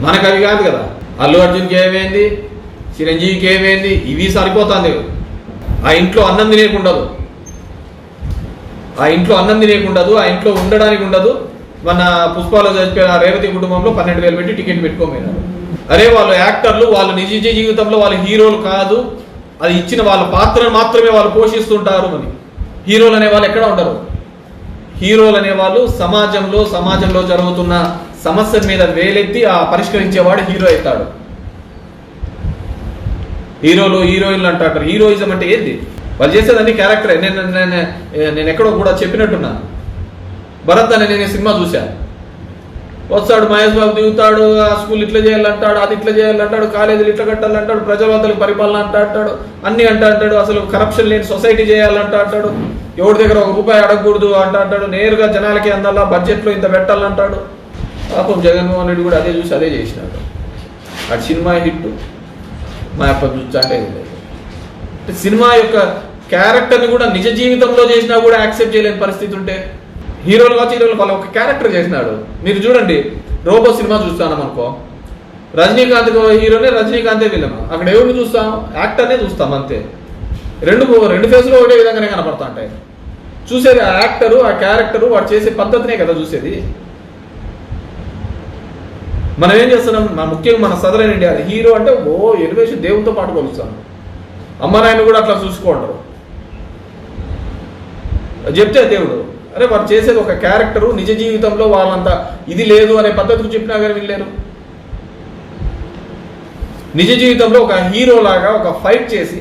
మనకు అవి కాదు కదా. అల్లు అర్జున్కి ఏమైంది? చిరంజీవికి ఏమైంది? ఇవి సరిపోతుంది. ఆ ఇంట్లో అన్నం తినేకుండదు. ఆ ఇంట్లో అన్నం తినేకుండదు ఆ ఇంట్లో ఉండడానికి ఉండదు. మన పుష్పాలో చచ్చిపోయిన ఆ రేవతి కుటుంబంలో పన్నెండు వేలు పెట్టి టికెట్ పెట్టుకోమన్నారు. అరే వాళ్ళు యాక్టర్లు వాళ్ళు నిజ జీవితంలో వాళ్ళ హీరోలు కాదు. అది ఇచ్చిన వాళ్ళ పాత్రను మాత్రమే వాళ్ళు పోషిస్తుంటారు అని. హీరోలు అనే వాళ్ళు ఎక్కడ ఉండరు. హీరోలు అనేవాళ్ళు సమాజంలో సమాజంలో జరుగుతున్న సమస్య మీద వేలెత్తి ఆ పరిష్కరించేవాడు హీరో అవుతాడు. హీరోలు హీరోయిన్లు అంటారు. హీరోయిజం అంటే ఏంది? వాళ్ళు చేసేదాన్ని క్యారెక్టర్. నేను నేను నేను ఎక్కడో కూడా చెప్పినట్టున్నా. భరత్ అనే నేను సినిమా చూశాను వస్తాడు మహేష్ బాబు దిగుతాడు ఆ స్కూల్ ఇట్లా చేయాలంటాడు అది ఇట్లా చేయాలంటాడు కాలేజీలు ఇట్లా కట్టాలంటాడు ప్రజావంతులకు పరిపాలన అంటా అంటాడు అన్ని అంట అంటాడు. అసలు కరప్షన్ లేని సొసైటీ చేయాలంట అంటాడు. ఎవరి దగ్గర ఒక రూపాయి అడగకూడదు అంట అంటాడు. నేరుగా జనాలకి అందాలా బడ్జెట్లో ఇంత పెట్టాలంటాడు. పాపం జగన్మోహన్ రెడ్డి కూడా అదే చూసి అదే చేసినాడు. ఆ సినిమా హిట్ మా అప్ప చూచాటే అంటే సినిమా యొక్క క్యారెక్టర్ని కూడా నిజ జీవితంలో చేసినా కూడా యాక్సెప్ట్ చేయలేని పరిస్థితి ఉంటే హీరోలు కావచ్చు హీరోలు వాళ్ళ ఒక క్యారెక్టర్ చేసినాడు. మీరు చూడండి రోబో సినిమా చూస్తాను అనుకో. రజనీకాంత్ హీరోనే రజనీకాంతే విలన్. అక్కడ ఎవరిని చూస్తాం? యాక్టర్నే చూస్తాం అంతే. రెండు రెండు ఫేస్లో ఒకటే విధంగానే కనపడతా ఉంటాయి చూసేది ఆ యాక్టరు ఆ క్యారెక్టరు వాడు చేసే పద్ధతినే కదా చూసేది. మనం ఏం చేస్తున్నాం? మన ముఖ్యంగా మన సదరైన ఇండియా హీరో అంటే ఓ ఎలివేషన్ దేవునితో పాటు కొలుస్తాను అమ్మ నాయన కూడా అట్లా చూసుకుంటారు చెప్తే దేవుడు అరే వారు చేసేది ఒక క్యారెక్టరు నిజ జీవితంలో వాళ్ళంతా ఇది లేదు అనే పద్ధతికి చెప్పినా కానీ వినలేరు. నిజ జీవితంలో ఒక హీరో లాగా ఒక ఫైట్ చేసి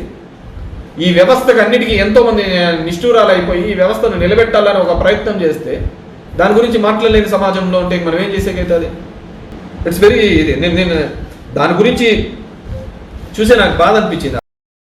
ఈ వ్యవస్థకు అన్నిటికీ ఎంతోమంది నిష్ఠూరాలు అయిపోయి ఈ వ్యవస్థను నిలబెట్టాలని ఒక ప్రయత్నం చేస్తే దాని గురించి మాట్లాడలేని సమాజంలో ఉంటే మనం ఏం చేసేకైతుంది ఇట్స్ వెరీ ఇది నేను నేను దాని గురించి చూసే నాకు బాధ అనిపించింది.